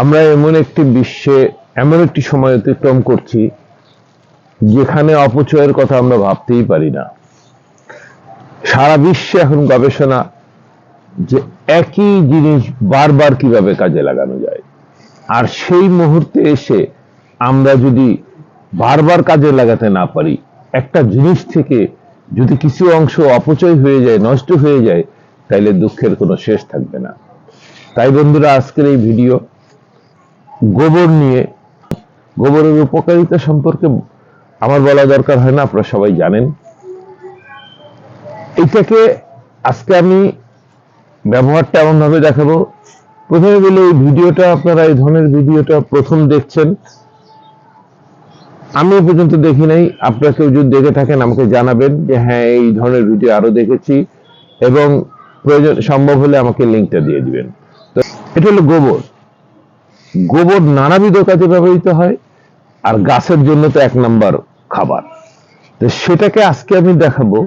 আমরা এমন একটি বিশ্বে, এমন একটি সময় অতিক্রম করছি, যেখানে অপচয়ের কথা আমরা ভাবতেই পারি না। সারা বিশ্বে এখন গবেষণা যে একই জিনিস বারবার কীভাবে কাজে লাগানো যায়। আর সেই মুহূর্তে এসে আমরা যদি বারবার কাজে লাগাতে না পারি, একটা জিনিস থেকে যদি কিছু অংশ অপচয় হয়ে যায়, নষ্ট হয়ে যায়, তাইলে দুঃখের কোনো শেষ থাকবে না। তাই বন্ধুরা, আজকের এই ভিডিও গোবর নিয়ে, গোবরের উপকারিতা সম্পর্কে আমার বলা দরকার হয় না, আপনারা সবাই জানেন। এইটাকে আজকে আমি ব্যবহারটা এমন ভাবে দেখাবো। প্রথমে বলে, এই ভিডিওটা আপনারা, এই ধরনের ভিডিওটা প্রথম দেখছেন। আমি পর্যন্ত দেখি নাই। আপনারা কেউ যদি দেখে থাকেন, আমাকে জানাবেন যে হ্যাঁ এই ধরনের ভিডিও আরও দেখেছি এবং প্রয়োজন, সম্ভব হলে আমাকে লিঙ্কটা দিয়ে দিবেন। তো, এটা হলো গোবর। গোবর নানাবিধ কাজে ব্যবহৃত হয়, আর গাছের জন্য তো এক নাম্বার খাবার। তো সেটাকে আজকে আমি দেখাবো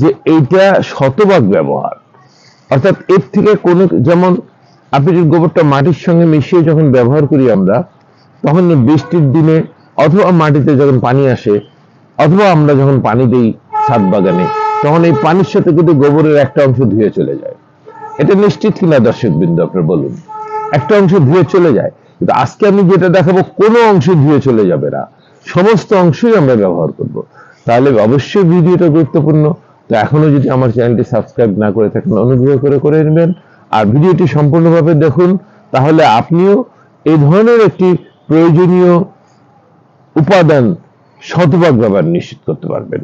যে এইটা শতভাগ ব্যবহার। অর্থাৎ এর থেকে কোনো যেমন আপনি যদি গোবরটা মাটির সঙ্গে মিশিয়ে যখন ব্যবহার করি আমরা, তখন বৃষ্টির দিনে অথবা মাটিতে যখন পানি আসে, অথবা আমরা যখন পানি দিই ছাদ বাগানে, তখন এই পানির সাথে কিন্তু গোবরের একটা অংশ ধুয়ে চলে যায়। এটা নিশ্চিত কিনা দর্শক বিন্দু আপনার বলুন। একটা অংশ ধুয়ে চলে যায়। কিন্তু আজকে আমি যেটা দেখাবো, কোনো অংশ ধুয়ে চলে যাবে না। সমস্ত অংশই আমরা ব্যবহার করব। তাহলে অবশ্যই ভিডিওটা গুরুত্বপূর্ণ। তো এখনও যদি আমার চ্যানেলটি সাবস্ক্রাইব না করে থাকেন, অনুগ্রহ করে করে নেবেন। আর ভিডিওটি সম্পূর্ণভাবে দেখুন। তাহলে আপনিও এই ধরনের একটি প্রয়োজনীয় উপাদান শতভাগ ব্যবহার নিশ্চিত করতে পারবেন।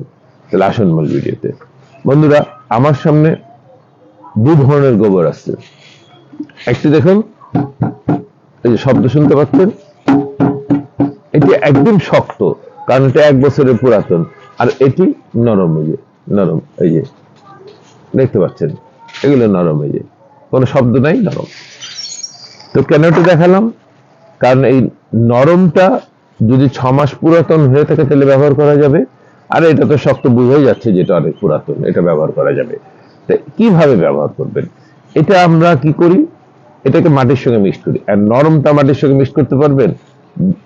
তাহলে আসুন মূল ভিডিওতে। বন্ধুরা, আমার সামনে দু ধরনের গোবর আছে। একটি দেখুন এই যে শব্দ শুনতে পাচ্ছেন? এটি একদম শক্ত, কারণ এটা এক বছরের পুরাতন। আর এটি নরম এই যে, নরম এই যে। দেখতে পাচ্ছেন? এগুলো নরম এই যে। কোনো শব্দ নাই, নরম। তো কেন এটা দেখালাম? কারণ এই নরমটা যদি ছ মাস পুরাতন হয়ে থাকে, তাহলে ব্যবহার করা যাবে। আর এটা তো শক্ত বুঝাই যাচ্ছে যেটা অনেক পুরাতন, এটা ব্যবহার করা যাবে। কীভাবে ব্যবহার করবেন? এটা আমরা কি করি? এটাকে মাটির সঙ্গে মিক্স করি। আর নরমটা মাটির সঙ্গে মিক্স করতে পারবেন,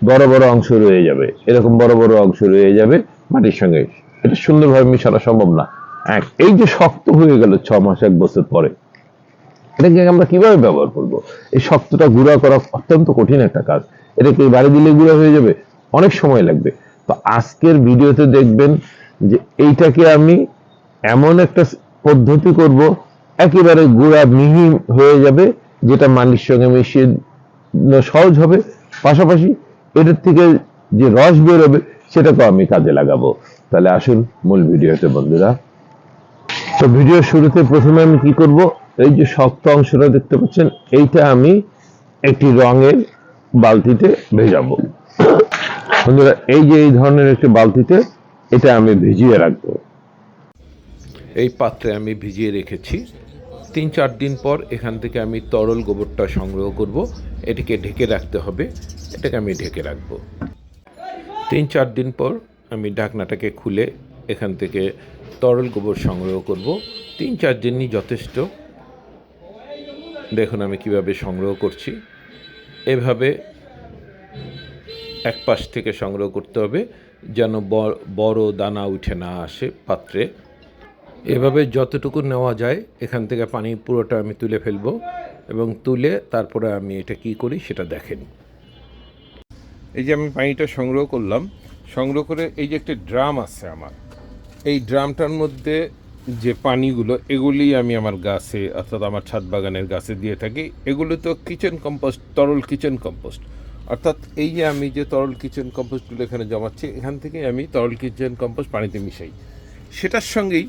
বড় বড় অংশ রয়ে যাবে। এরকম বড় বড় অংশ রয়ে যাবে মাটির সঙ্গে। এটা সুন্দরভাবে মিশানো সম্ভব না। এক, এই যে শক্ত হয়ে গেল ছ মাস, এক বছর পরে, এটাকে আমরা কীভাবে ব্যবহার করব? এই শক্তটা গুঁড়া করা অত্যন্ত কঠিন একটা কাজ। এটাকে বাড়ি দিলে গুঁড়া হয়ে যাবে, অনেক সময় লাগবে। তো আজকের ভিডিওতে দেখবেন যে এইটাকে আমি এমন একটা পদ্ধতি করব, একেবারে গুঁড়া মিহি হয়ে যাবে যেটা মাটির সঙ্গে মিশিয়ে সহজ হবে, পাশাপাশি এটার থেকে যে রস বেরোবে সেটাকেও আমি কাজে লাগাবো। তাহলে আসুন মূল ভিডিওতে বন্ধুরা। তো ভিডিও শুরুতে প্রথমে আমি কি করব? এই যে শক্ত অংশটা দেখতে পাচ্ছেন, এইটা আমি একটি রঙের বালতিতে ভেজাবো। বন্ধুরা, এই যে এই ধরনের একটি বালতিতে এটা আমি ভিজিয়ে রাখব। এই পাত্রে আমি ভিজিয়ে রেখেছি। তিন চার দিন পর এখান থেকে আমি তরল গোবরটা সংগ্রহ করব। এটিকে ঢেকে রাখতে হবে। এটাকে আমি ঢেকে রাখব। তিন চার দিন পর আমি ঢাকনাটাকে খুলে এখান থেকে তরল গোবর সংগ্রহ করব। তিন চার দিনই যথেষ্ট। দেখুন আমি কীভাবে সংগ্রহ করছি। এভাবে এক পাশ থেকে সংগ্রহ করতে হবে, যেন বড় দানা উঠে না আসে পাত্রে। এভাবে যতটুকু নেওয়া যায়, এখান থেকে পানি পুরোটা আমি তুলে ফেলব এবং তুলে তারপরে আমি এটা কি করি সেটা দেখেন। এই যে আমি পানিটা সংগ্রহ করলাম, সংগ্রহ করে এই যে একটা ড্রাম আছে আমার, এই ড্রামটার মধ্যে যে পানিগুলো, এগুলি আমি আমার গাছে অর্থাৎ আমার ছাদ বাগানের গাছে দিয়ে থাকি। এগুলো তো কিচেন কম্পোস্ট, তরল কিচেন কম্পোস্ট। অর্থাৎ এই যে আমি যে তরল কিচেন কম্পোস্টগুলো এখানে জমাচ্ছি, এখান থেকে আমি তরল কিচেন কম্পোস্ট পানিতে মিশাই। সেটার সঙ্গেই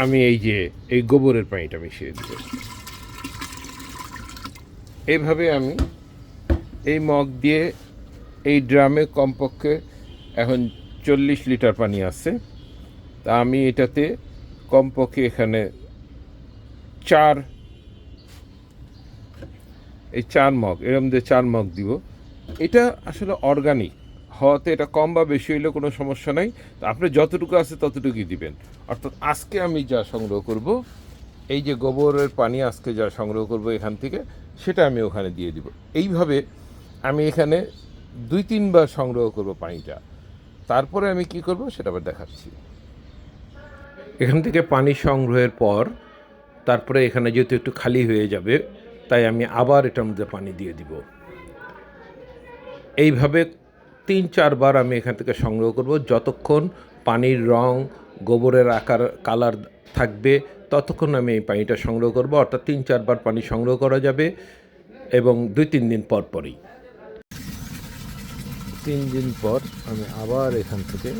আমি এই যে, এই গোবরের পানিটা মিশিয়ে দেব। এইভাবে আমি এই মগ দিয়ে এই ড্রামে কমপক্ষে এখন চল্লিশ লিটার পানি আছে। তা আমি এটাতে কমপক্ষে এখানে চার, এই চার মগ, এরম দিয়ে চার মগ দিব। এটা আসলে অর্গানিক হওয়াতে এটা কম বা বেশি হইলে কোনো সমস্যা নাই। তো আপনি যতটুকু আছে ততটুকুই দিবেন। অর্থাৎ আজকে আমি যা সংগ্রহ করব, এই যে গোবরের পানি আজকে যা সংগ্রহ করব এখান থেকে, সেটা আমি ওখানে দিয়ে দিব। এইভাবে আমি এখানে দুই তিনবার সংগ্রহ করব পানিটা। তারপরে আমি কি করব সেটা আবার দেখাচ্ছি। এখান থেকে পানি সংগ্রহের পর তারপরে এখানে যেহেতু একটু খালি হয়ে যাবে, তাই আমি আবার এটার মধ্যে পানি দিয়ে দিব। এইভাবে তিন চারবার আমি এখান থেকে সংগ্রহ করব। যতক্ষণ পানির রং গোবরের আকার, কালার থাকবে, ততক্ষণ আমি এই পানিটা সংগ্রহ করব। অর্থাৎ তিন চারবার পানি সংগ্রহ করা যাবে এবং দুই, তিন দিন পর পরই। তিন দিন পর আমি আবার এখান থেকে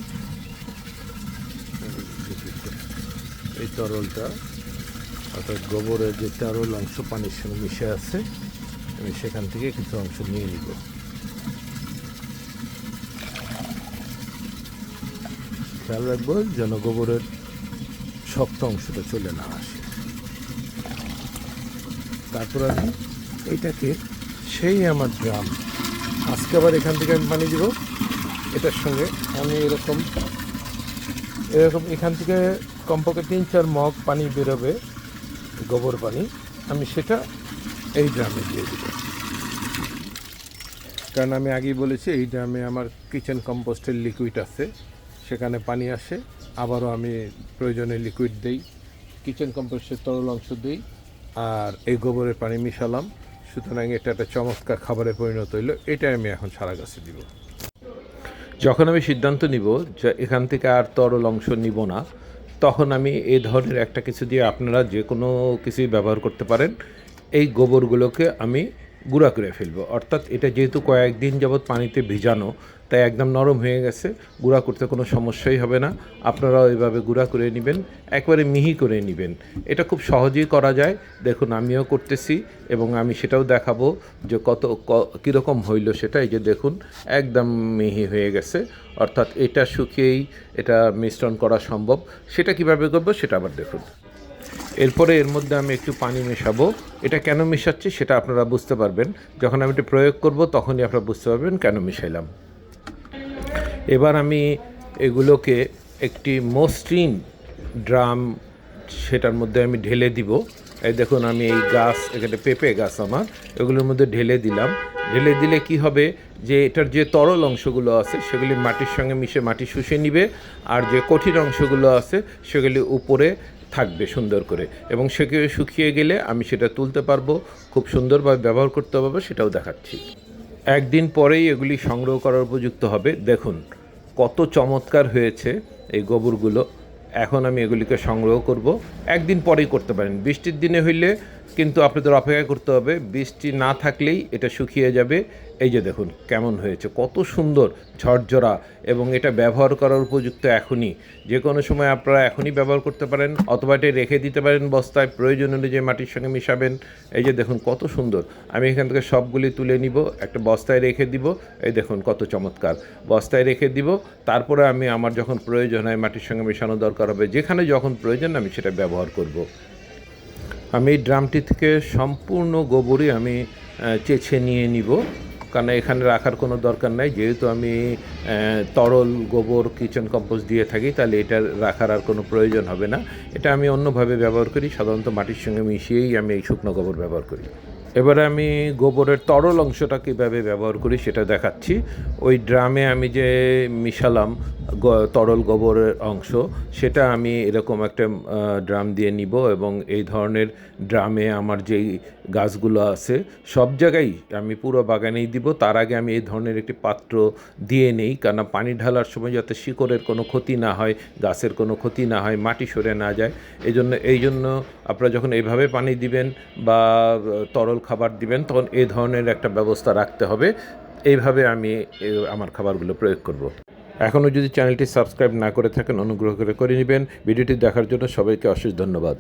এই তরলটা, অর্থাৎ গোবরের যে তরল অংশ পানির সঙ্গে মিশে আছে, আমি সেখান থেকে কিছু অংশ নিয়ে নিব। খেয়াল রাখব যেন গোবরের শক্ত অংশটা চলে না আসে। তারপর আমি এটাকে সেই আমার ড্রাম আজকে আবার এখান থেকে আমি পানি দিব, এটার সঙ্গে আমি এরকম এরকম এখান থেকে কমপক্ষে তিন চার মগ পানি বেরোবে, গোবর পানি, আমি সেটা এই ড্রামে দিয়ে দিব। কারণ আমি আগেই বলেছি, এই ড্রামে আমার কিচেন কম্পোস্টের লিকুইড আছে। সেখানে পানি আসে। আবারও আমি প্রয়োজনে লিকুইড দেই কিচেন কম্পোস্টের তরল অংশ দিই, আর এই গোবরের পানি মিশালাম। সুতরাং এটা একটা চমৎকার খাবারে পরিণত হইল। এটাই আমি এখন সারা গাছে দিব। যখন আমি সিদ্ধান্ত নিব যে এখান থেকে আর তরল অংশ নিব না, তখন আমি এই ধরনের একটা কিছু দিয়ে আপনারা যে কোনো কিছুই ব্যবহার করতে পারেন। এই গোবরগুলোকে আমি গুঁড়া করে ফেলব। অর্থাৎ এটা যেহেতু কয়েকদিন যাবৎ পানিতে ভিজানো, তাই একদম নরম হয়ে গেছে। গুঁড়া করতে কোনো সমস্যাই হবে না। আপনারাও এইভাবে গুঁড়া করে নেবেন, একবারে মিহি করে নেবেন। এটা খুব সহজেই করা যায়। দেখুন, আমিও করতেছি এবং আমি সেটাও দেখাবো যে কত কীরকম হইল সেটা। এই যে দেখুন, একদম মিহি হয়ে গেছে। অর্থাৎ এটা শুকিয়েই এটা মিশ্রণ করা সম্ভব। সেটা কীভাবে করব সেটা আবার দেখুন। এরপরে এর মধ্যে আমি একটু পানি মেশাবো। এটা কেন মেশাচ্ছি সেটা আপনারা বুঝতে পারবেন। যখন আমি এটা প্রয়োগ করব, তখনই আপনারা বুঝতে পারবেন কেন মিশাইলাম। এবার আমি এগুলোকে একটি মসৃণ ড্রাম সেটার মধ্যে আমি ঢেলে দিব। এই দেখুন, আমি এই গাছ, এখানে পেঁপে গাছ আমার, এগুলোর মধ্যে ঢেলে দিলাম। ঢেলে দিলে কি হবে? যে এটার যে তরল অংশগুলো আছে, সেগুলি মাটির সঙ্গে মিশে মাটি শুষে নিবে, আর যে কঠিন অংশগুলো আছে, সেগুলি উপরে থাকবে সুন্দর করে। এবং সেকে শুকিয়ে গেলে আমি সেটা তুলতে পারব, খুব সুন্দরভাবে ব্যবহার করতে পারব, সেটাও দেখাচ্ছি। একদিন পরেই এগুলি সংগ্রহ করার উপযুক্ত হবে। দেখুন, কত চমৎকার হয়েছে এই গোবরগুলো। এখন আমি এগুলিকে সংগ্রহ করব। একদিন পরেই করতে পারেন। বৃষ্টির দিনে হইলে কিন্তু আপনাদের অপেক্ষা করতে হবে, বৃষ্টি না থাকলেই এটা শুকিয়ে যাবে। এই যে দেখুন, কেমন হয়েছে, কত সুন্দর ঝরঝরা এবং এটা ব্যবহার করার উপযুক্ত এখনই। যে কোনো সময় আপনারা এখনই ব্যবহার করতে পারেন, অথবা এটা রেখে দিতে পারেন বস্তায়, প্রয়োজন অনুযায়ী মাটির সঙ্গে মিশাবেন। এই যে দেখুন, কত সুন্দর। আমি এখান থেকে সবগুলি তুলে নিব, একটা বস্তায় রেখে দিব, এই দেখুন কত চমৎকার। বস্তায় রেখে দিব, তারপরে আমি আমার যখন প্রয়োজন হয় মাটির সঙ্গে মেশানো দরকার হবে, যেখানে যখন প্রয়োজন আমি সেটা ব্যবহার করব। আমি ড্রামটি থেকে সম্পূর্ণ গোবরই আমি চেছে নিয়ে নিব। কারণ এখানে রাখার কোনো দরকার নাই। যেহেতু আমি তরল গোবর কিচেন কম্পোস্ট দিয়ে থাকি, তাহলে এটা রাখার আর কোনো প্রয়োজন হবে না। এটা আমি অন্যভাবে ব্যবহার করি। সাধারণত মাটির সঙ্গে মিশিয়েই আমি এই শুকনো গোবর ব্যবহার করি। এবারে আমি গোবরের তরল অংশটা কীভাবে ব্যবহার করি সেটা দেখাচ্ছি। ওই ড্রামে আমি যে মিশালাম তরল গোবরের অংশ, সেটা আমি এরকম একটা ড্রাম দিয়ে নিব এবং এই ধরনের ড্রামে আমার যেই গাছগুলো আছে, সব জায়গায় আমি পুরো বাগানেই দিব। তার আগে আমি এই ধরনের একটি পাত্র দিয়ে নেই কেন পানি ঢালার সময় যাতে শিকড়ের কোনো ক্ষতি না হয়, গাছের কোনো ক্ষতি না হয়, মাটি সরে না যায়। এই জন্য এই জন্য আপনারা যখন এইভাবে পানি দিবেন বা, তরল খাবার দিবেন, তখন এই ধরনের একটা ব্যবস্থা রাখতে হবে। এইভাবে আমি আমার খাবারগুলো প্রয়োগ করব। এখনও যদি চ্যানেলটি সাবস্ক্রাইব না করে থাকেন, অনুগ্রহ করে করে নেবেন। ভিডিওটি দেখার জন্য সবাইকে অশেষ ধন্যবাদ।